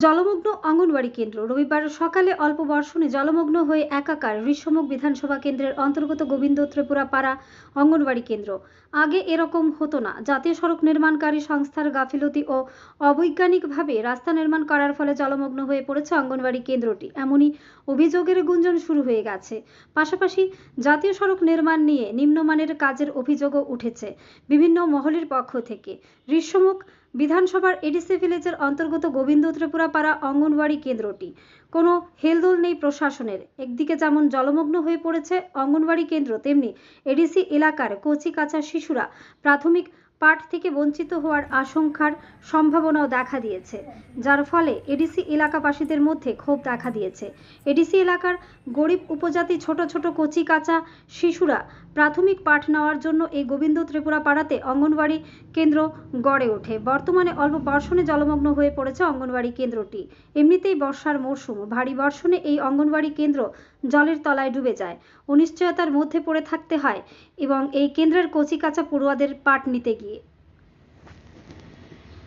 জলমগ্ন অঙ্গনওয়াড়ি কেন্দ্র। রবিবার সকালে অল্প বর্ষণে জলমগ্ন হয়ে একাকার ঋষ্যমুখ বিধানসভা কেন্দ্রের অন্তর্গত গোবিন্দ ত্রিপুরা পাড়া অঙ্গনওয়াড়ি কেন্দ্র। আগে এরকম হতো না। জাতীয় সড়ক নির্মাণকারী সংস্থার গাফিলতি ও অবৈজ্ঞানিকভাবে রাস্তা নির্মাণ করার ফলে জলমগ্ন হয়ে পড়েছে অঙ্গনওয়াড়ি কেন্দ্রটি। এমনই অভিযোগের গুঞ্জন শুরু হয়ে গেছে। পাশাপাশি জাতীয় সড়ক নির্মাণ নিয়ে নিম্নমানের কাজের অভিযোগও উঠেছে বিভিন্ন মহলের পক্ষ থেকে। ঋষ্যমুখ বিধানসভার এডিসি ভিলেজের অন্তর্গত গোবিন্দ ত্রিপুরা পাড়া অঙ্গনওয়াড়ি কেন্দ্রটি। কোনো হেলদোল নেই প্রশাসনের। একদিকে যেমন জলমগ্ন হয়ে পড়েছে অঙ্গনওয়াড়ি কেন্দ্র, তেমনি এডিসি এলাকার কচি কাঁচা শিশুরা প্রাথমিক পাঠ থেকে বঞ্চিত হওয়ার আশঙ্কার সম্ভাবনাও দেখা দিয়েছে। যার ফলে এডিসি এলাকাবাসীদের মধ্যে ক্ষোভ দেখা দিয়েছে। এডিসি এলাকার গরিব উপজাতি, ছোট ছোট কচি কাঁচা শিশুরা প্রাথমিক পাঠ নেওয়ার জন্য এই গোবিন্দ ত্রিপুরা পাড়াতে অঙ্গনওয়াড়ি কেন্দ্র গড়ে ওঠে। বর্তমানে অল্প বর্ষণে জলমগ্ন হয়ে পড়েছে অঙ্গনওয়াড়ি কেন্দ্রটি। এমনিতেই বর্ষার মরশুম, ভারী বর্ষণে এই অঙ্গনওয়াড়ি কেন্দ্র জলের তলায় ডুবে যায়। অনিশ্চয়তার মধ্যে পড়ে থাকতে হয় এবং এই কেন্দ্রের কচি কাঁচা পড়ুয়াদের পাঠ নিতে গিয়ে।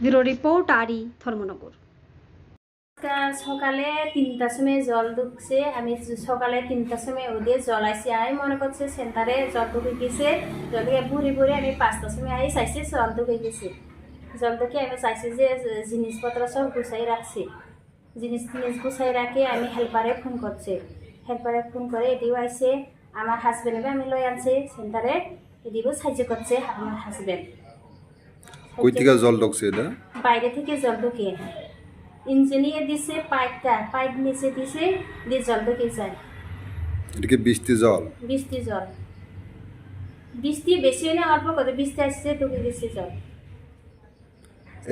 ব্যুরো রিপোর্ট আরি ধর্মনগর। সকালে তিনটার সময় জল ঢুকছে, আমি সকালে তিনটার সময় ওদের জল আইসি আমি মনে করছে সেন্টারে জল ঢুকে গেছে, জল ঢুকে ভুরি ভুরি আমি পাঁচটার সময় আই চাইছি জল ঢুকে গেছে। জল ঢুকে আমি চাইছি যে জিনিসপত্র সব গুছাই রাখছি। জিনিস টিনিস গুছাই রাখে আমি হেল্পারে ফোন করছে। হেল্পারে ফোন করে এটিও আইসে আমার হাজবেন্ডকে আমি লই আনছি, সেন্টারে এদিকেও সাহায্য করছে আমার হাজবেন্ড কই থেকে জল ঢুকছে এটা? বাইরে থেকে জল ঢুকে ইঞ্জিনিয়ার দিছে পাইপটা পাইপ নিচে দিছে দিয়ে জল ঢুকে যায়। এটা কি বৃষ্টি জল? বৃষ্টি জল। বৃষ্টি বেশি হলে অল্প করে বৃষ্টি আসছে ঢুকে গেছে জল।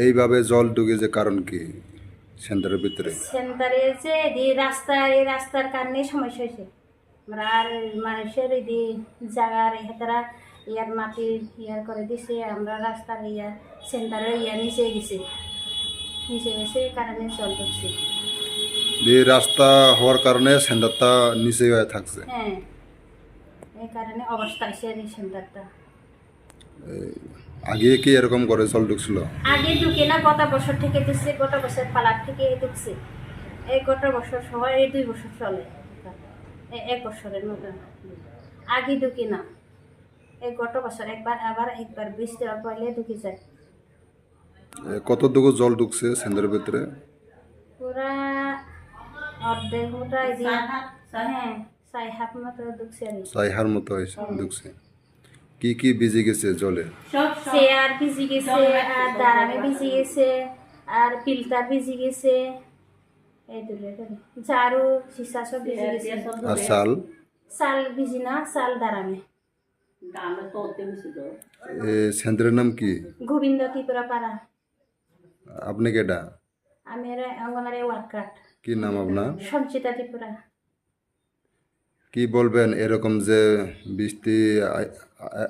এইভাবে জল ঢুকে যে কারণ কি? সেন্টারের ভিতরে? সেন্টারে যে এই রাস্তা এই রাস্তার কারণে সমস্যা হয়েছে। আমরা আর মানুষের এই জায়গার হেতারা ইয়ার মাটি ইয়ার করে দিছে আমরা রাস্তার ইয়া সেন্টারে ইয়া নিচে গেছে। নিচে গেছে এই কারণে জল ঢুকছে এই রাস্তা হওয়ার কারণে সেন্টারটা নিচে হয়ে থাকছে। হ্যাঁ এই কারণে অবস্থা আছে এই সেন্টারটা আগে কি এরকম করে জল ঢুকছিল? আগে ঢুকে না গত বছর থেকে ঢুকছে গত বছর পালার থেকে ঢুকছে এই গত বছর সহ এই দুই বছর চলে। এক বছরের মতো। আগে ঢুকে না। এই গত বছর একবার আবার একবার বৃষ্টি অল্প হলে ঢুকে যায়। কতটুকু জল ঢুকছে সেন্টারের ভিতরে? পুরা অর্ধেক মতো এই হ্যাঁ সাই মতো ঢুকছে কি। মতো হয়েছে ঢুকছে। কি কি ভিজে গেছে জলে? চেয়ার ভিজি গেছে আর দাঁড়ামে ভিজি গেছে আর পিলটা ভিজি গেছে। ঝাড়ু সীসা সব ভিজি গেছে। আর চাল? চাল ভিজি না চাল দাঁড়ামে এ সেন্টারের নাম কি গোবিন্দ ত্রিপুরা পাড়া আপনি কেডা আমি অঙ্গনারে ওয়ার্কার কি নাম আপনার সঞ্চিতা ত্রিপুরা কি বলবেন এরকম যে বৃষ্টি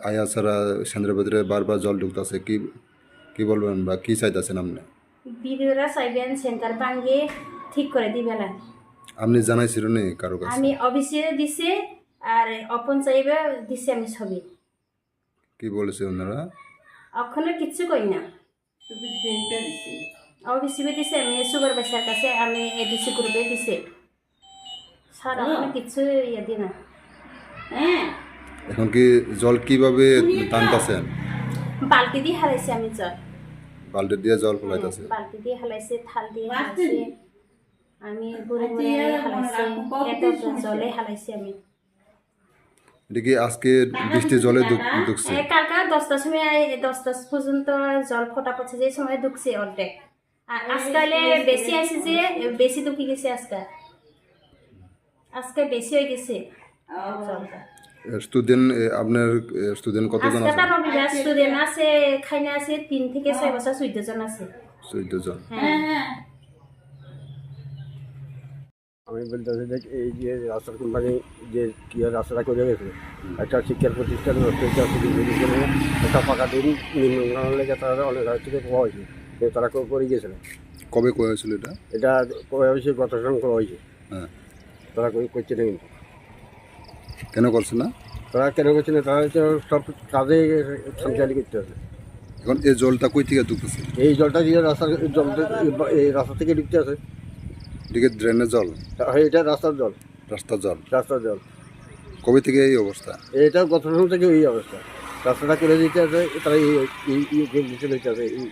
আয়া ছাড়া সেন্টারের ভিতরে বারবার জল ঢুকতেছে কি কি বলবেন বা কি চাইতেছেন আপনি বিডিওরা চাইবেন সেন্টার ভাঙ্গে ঠিক করে দিবেলা আপনি জানাইছিলেন নি কারও কাছে আমি অফিসে দিছে আর অপন চাইবে দিছে আমি ছবি। কি বলেছে ওনারা? অখনে কিচ্ছু কই না। অফিসে দিছে আমি সুপারভাইজার কাছে আমি এডিসি গ্রুপে দিছে। স্যার ওখানে কিচ্ছু ইয়ে দি না। এখন কি জল কীভাবে টানতেছেন? বালতি দিয়ে হালাইছে আমি জল। বাল্টি দিয়ে জল ফলাইতেছে? বালতি দিয়ে হালাইছে থাল দিয়ে হালাইছে। আমি বুড়ি বুড়ি হালাইছে। এত জলে হালাইছে আমি। এটা কি আজকে বৃষ্টি জলে ঢুক- ঢুকছে কালকা দশটার সময় দশটা পর্যন্ত জল ফোটা পড়ছে যে সময় ঢুকছে অর্ধেক। আর আজকালে বেশি আছে যে বেশি ঢুকে গেছে আজকে আজকে বেশি হয়ে গেছে স্টুডেন্ট আপনার স্টুডেন্ট কতজন আছে? রবিবার স্টুডেন্ট আছে খাইনা আছে তিন থেকে ছয় বছর চোদ্দ জন আছে। চোদ্দ জন। হ্যাঁ। আমি বলতেছি যে এই যে রাস্তার কোম্পানি যে কি রাস্তাটা করে গেছে একটা শিক্ষার প্রতিষ্ঠান একটা ফাঁকা দিন নিম্ন লেগে তারা অনেক থেকে পাওয়া হয়েছে তারা কেউ করে গিয়েছিল। কবে করেছিল এটা? এটা করা হয়েছে গত সঙ্গে করা হয়েছে? হ্যাঁ। তারা কই- করছে না কিন্তু। কেন করছে না? তারা কেন করছে না? তারা হচ্ছে সব কাজে সঞ্চালি করতে হবে। এখন এই জলটা কই থেকে ঢুকতেছে? এই জলটা দিয়ে রাস্তা জল এই রাস্তা থেকে ঢুকতে আছে। এদিকে ড্রেনের জল? এটা রাস্তার জল। রাস্তার জল? রাস্তার জল। কবে থেকে এই অবস্থা? এটা গত সময় থেকে এই অবস্থা। রাস্তাটা করে দিতে আছে তারা নিচে আছে এই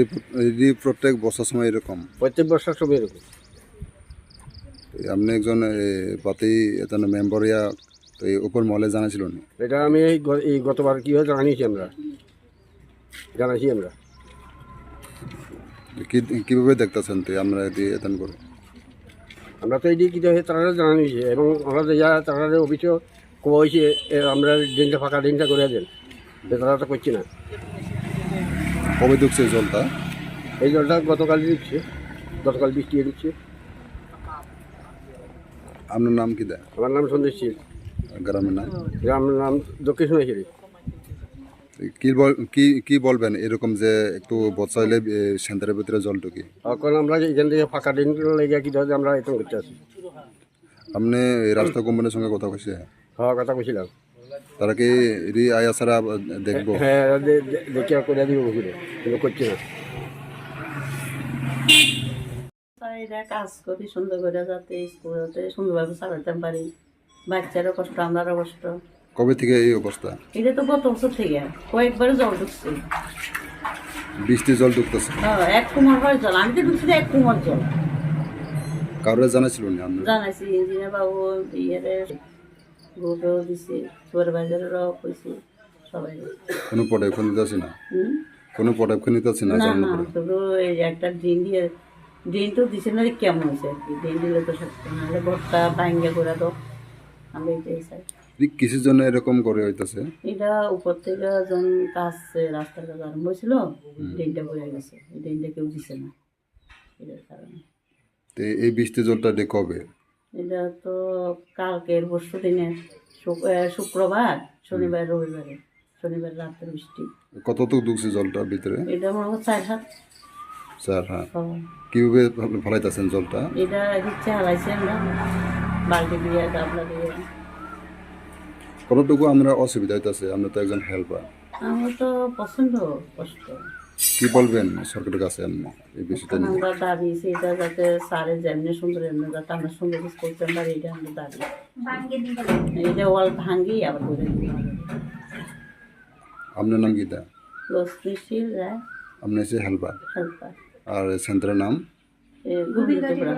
এটি- এটি প্রত্যেক বছর সময় এরকম? প্রত্যেক বর্ষার সময় এরকম। আপনি একজন পাতি এতন মেম্বার ইয়া তো এই উপর মহলে জানাছিল এটা আমি এই গতবার কী হয় জানিয়েছি আমরা। জানাইছি আমরা। কি কীভাবে দেখতেছেন তো আমরা এটি এতন করে? আমরা তো এই দিয়ে কী হয় তারা জানিয়েছি এবং আমরা যে তারা অভিযোগ কোয়া হয়েছে আমরা দিনটা ফাঁকা দিনটা করে দেন। তারা তো করছি না। কবে ঢুকছে এই জলটা? এই জলটা গতকাল দিচ্ছে গতকাল বৃষ্টি দিচ্ছে আপনার নাম কি দেয়? আমার নাম সন্দেশ শীল গ্রামের নাম? আমার নাম দক্ষিণ কি বল কি কি বলবেন এরকম যে একটু হলে সেন্টারের ভিতরে জল ঢুকি? এখন আমরা এখান থেকে ফাঁকা দিন লেগে কী হয় আমরা এরকম করতে আসি আপনি রাস্তা কোম্পানির সঙ্গে কথা কইছে? হ্যাঁ কথা বলছিলাম তারা কি এটি আয়া ছাড়া দেখব? হ্যাঁ দেখে করে দিব বসিলে কিন্তু করছে না। কাজ করি সুন্দর করে যাতে স্কুলতে সুন্দরভাবে চালাতে পারি। বাচ্চারও কষ্ট আমারও কষ্ট। কবে থেকে এই অবস্থা? এটা তো গত বছর থেকে। কয়েকবার জল ঢুকছে। বৃষ্টি জল ঢুকতেছে? এক কুমার হয় জল। আমি তো ঢুকছি এক কুমার জল। কারোর জানাছিল না আমরা জানাইছি ইঞ্জিনিয়ার বাবু ইয়েরে গ্রুপেও দিছি সুপারভাইজারেরও কইছি সবাই। কোনো পদক্ষেপ নিতেছি না? হুম? কোনো পদক্ষেপ নিতেছি না না না শুধু এই একটা ড্রেন দিয়ে ড্রেন তো দিছে না কেমন হয়েছে? আর কি ড্রেন দিলে তো সত্যি নাহলে ঘরটা ভাঙ্গে করে দাও। আমি এটাই চাই কিসের জন্য এরকম করে হইতেছে? এটা উপর থেকে যখন কাজ রাস্তার কাজ আরম্ভ হয়েছিল ড্রেনটা পড়ে গেছে। এই ড্রেনটা কেউ দিছে না এটার কারণে। তো এই বৃষ্টি জলটা দিয়ে কবে? এটা তো কালকের পরশু দিনে শুক- শুক্রবার শনিবার রবিবারে। শনিবার রাতের বৃষ্টি। কতটুকু ঢুকছে জলটা ভিতরে? এটা মনে হয় চার হাত। স্যার হ্যাঁ। ও, কীভাবে ফলাইতেছেন জলটা? এটা হচ্ছে হালাইছি আমরা বালতি দিয়ে গাবলা দিয়ে। কতটুকু আমরা অসুবিধা হইতেছে? আমরা তো একজন হেল্পার আমার তো পছন্দ কষ্ট। কি বলবেন সরকারের কাছে আপনি এই বিষয়টা নিয়ে? আমরা দাবি সেটা যাতে সারে যেমনি সুন্দর এমনি যাতে আমরা সুন্দর কিছু করতে পারি এটা আমাদের দাবি এটা ওয়াল ভাঙ্গি আবার করে আপনার নাম কি দা লক্ষ্মীশীল রায়। আপনি হচ্ছে হেল্পার হেল্পার আর সেন্টারের নাম? গোবিন্দ ত্রিপুরা